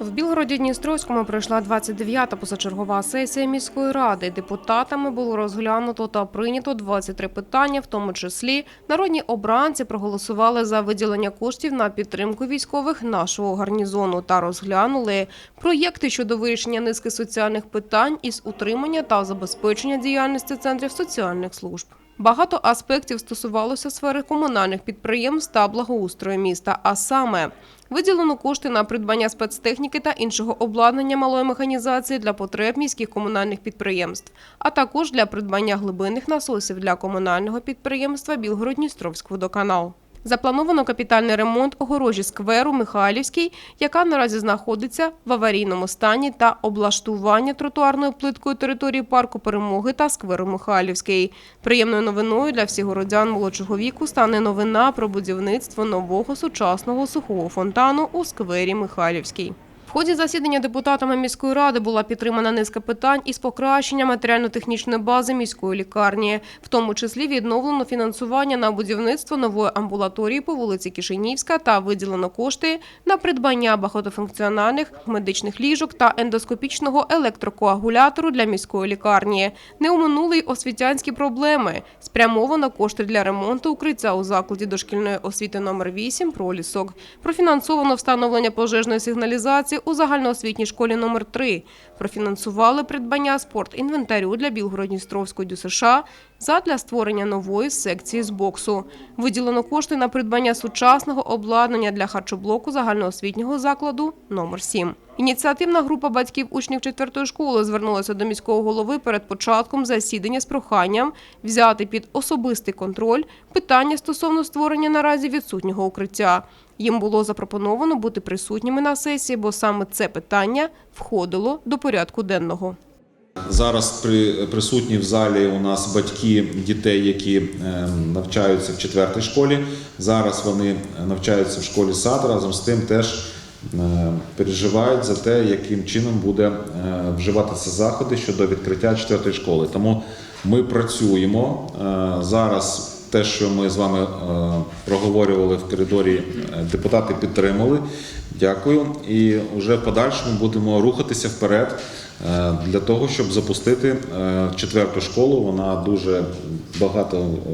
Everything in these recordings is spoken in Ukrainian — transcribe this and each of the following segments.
В Білгороді Дністровському пройшла 29-та позачергова сесія міської ради. Депутатами було розглянуто та прийнято 23 питання, в тому числі народні обранці проголосували за виділення коштів на підтримку військових нашого гарнізону та розглянули проєкти щодо вирішення низки соціальних питань із утримання та забезпечення діяльності центрів соціальних служб. Багато аспектів стосувалося сфери комунальних підприємств та благоустрою міста, а саме виділено кошти на придбання спецтехніки та іншого обладнання малої механізації для потреб міських комунальних підприємств, а також для придбання глибинних насосів для комунального підприємства Білгород-Дністровськ водоканал. Заплановано капітальний ремонт огорожі скверу Михайлівський, яка наразі знаходиться в аварійному стані, та облаштування тротуарною плиткою території парку перемоги та скверу Михайлівський. Приємною новиною для всіх городян молодшого віку стане новина про будівництво нового сучасного сухого фонтану у сквері Михайлівський. Ході засідання депутатами міської ради була підтримана низка питань із покращення матеріально-технічної бази міської лікарні, в тому числі відновлено фінансування на будівництво нової амбулаторії по вулиці Кишинівська та виділено кошти на придбання багатофункціональних медичних ліжок та ендоскопічного електрокоагулятору для міської лікарні. Не оминули й освітянські проблеми. Спрямовано кошти для ремонту укриття у закладі дошкільної освіти номер 8 «Пролісок». Профінансовано встановлення пожежної сигналізації у загальноосвітній школі номер 3 Профінансували придбання спортінвентарю для Білгородністровської ДЮСШ задля створення нової секції з боксу. Виділено кошти на придбання сучасного обладнання для харчоблоку загальноосвітнього закладу номер 7 Ініціативна група батьків учнів 4 школи звернулася до міського голови перед початком засідання з проханням взяти під особистий контроль питання стосовно створення наразі відсутнього укриття. Їм було запропоновано бути присутніми на сесії, бо саме це питання входило до порядку денного. Зараз при, присутні в залі у нас батьки дітей, які е, навчаються в четвертій школі. Зараз вони навчаються в школі сад. Разом з тим теж переживають за те, яким чином буде е, вживатися заходи щодо відкриття четвертої школи. Тому ми працюємо е, зараз. Те, що ми з вами е, проговорювали в коридорі, е, депутати підтримали. Дякую. І вже в подальшому будемо рухатися вперед е, для того, щоб запустити е, четверту школу. Вона дуже багато е,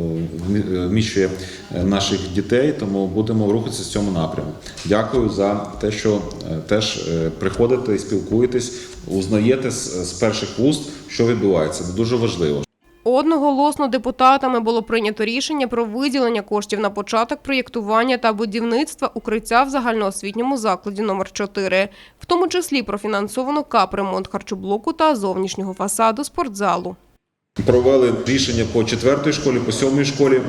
вмі- е, вміщує е, наших дітей, тому будемо рухатися в цьому напрямку. Дякую за те, що е, теж е, приходите і спілкуєтесь, узнаєте з перших вуст, що відбувається. Це дуже важливо. Одноголосно депутатами було прийнято рішення про виділення коштів на початок проєктування та будівництва укриття в загальноосвітньому закладі номер 4 в тому числі профінансовано капремонт харчоблоку та зовнішнього фасаду спортзалу. Провели рішення по четвертій школі, по сьомій школі.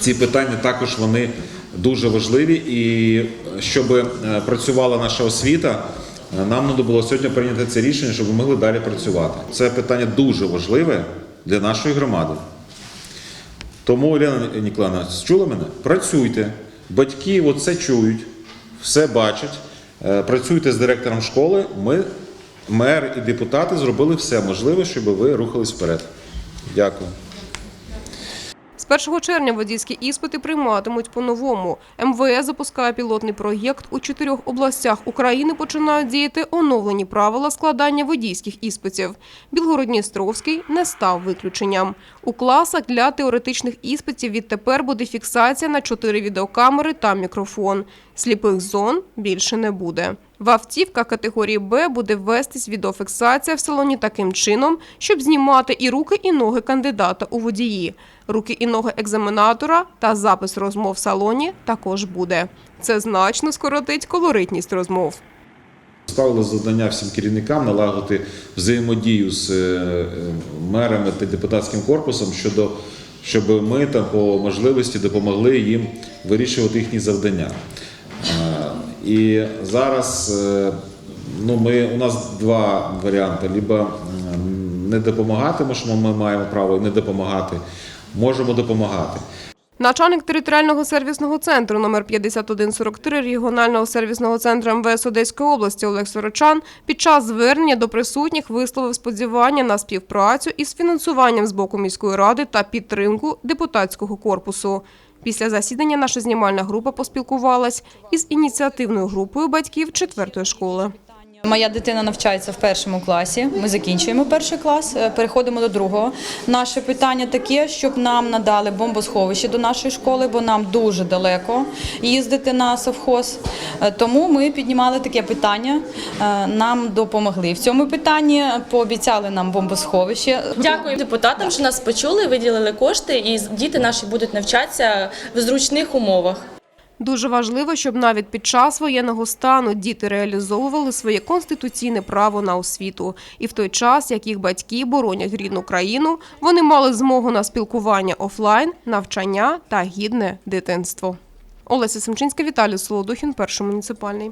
Ці питання також вони дуже важливі. І щоб е, працювала наша освіта, е, нам треба було сьогодні прийняти це рішення, щоб ми могли далі працювати. Це питання дуже важливе для нашої громади. Тому, Олена Ніклана, чула мене? Працюйте. Батьки оце чують, все бачать. Е, Працюйте з директором школи. Ми, мер і депутати, зробили все можливе, щоб ви рухались вперед. Дякую. З 1 червня водійські іспити прийматимуть по-новому. МВС запускає пілотний проєкт. У чотирьох областях України починають діяти оновлені правила складання водійських іспитів. Білгород-Дністровський не став виключенням. У класах для теоретичних іспитів відтепер буде фіксація на чотири відеокамери та мікрофон. Сліпих зон більше не буде. В автівках категорії Б буде ввестись відеофіксація в салоні таким чином, щоб знімати і руки, і ноги кандидата у водії. Руки і ноги екзаменатора та запис розмов в салоні також буде. Це значно скоротить колоритність розмов. Ставили завдання всім керівникам налагодити взаємодію з е, мерами та депутатським корпусом щодо, щоб ми там по можливості допомогли їм вирішувати їхні завдання. Е, І зараз е, ну, ми, у нас два варіанти: либо не допомагати, тому ми маємо право не допомагати, можемо допомагати. Начальник територіального сервісного центру номер 5143 регіонального сервісного центру МВС Одеської області Олег Сорочан під час звернення до присутніх висловив сподівання на співпрацю із фінансуванням з боку міської ради та підтримку депутатського корпусу. Після засідання наша знімальна група поспілкувалась із ініціативною групою батьків четвертої школи. Моя дитина навчається в першому класі. Ми закінчуємо перший клас, е, переходимо до другого. Наше питання таке, щоб нам надали бомбосховище до нашої школи, бо нам дуже далеко їздити на совхоз. Е, Тому ми піднімали таке питання. е, Нам допомогли в цьому питанні. Пообіцяли нам бомбосховище. Дякую депутатам, що нас почули, виділили кошти, і діти наші будуть навчатися в зручних умовах. Дуже важливо, щоб навіть під час воєнного стану діти реалізовували своє конституційне право на освіту. І в той час, як їх батьки боронять рідну країну, вони мали змогу на спілкування офлайн, навчання та гідне дитинство. Олеся Семчинська, Віталій Солодухін, перший муніципальний.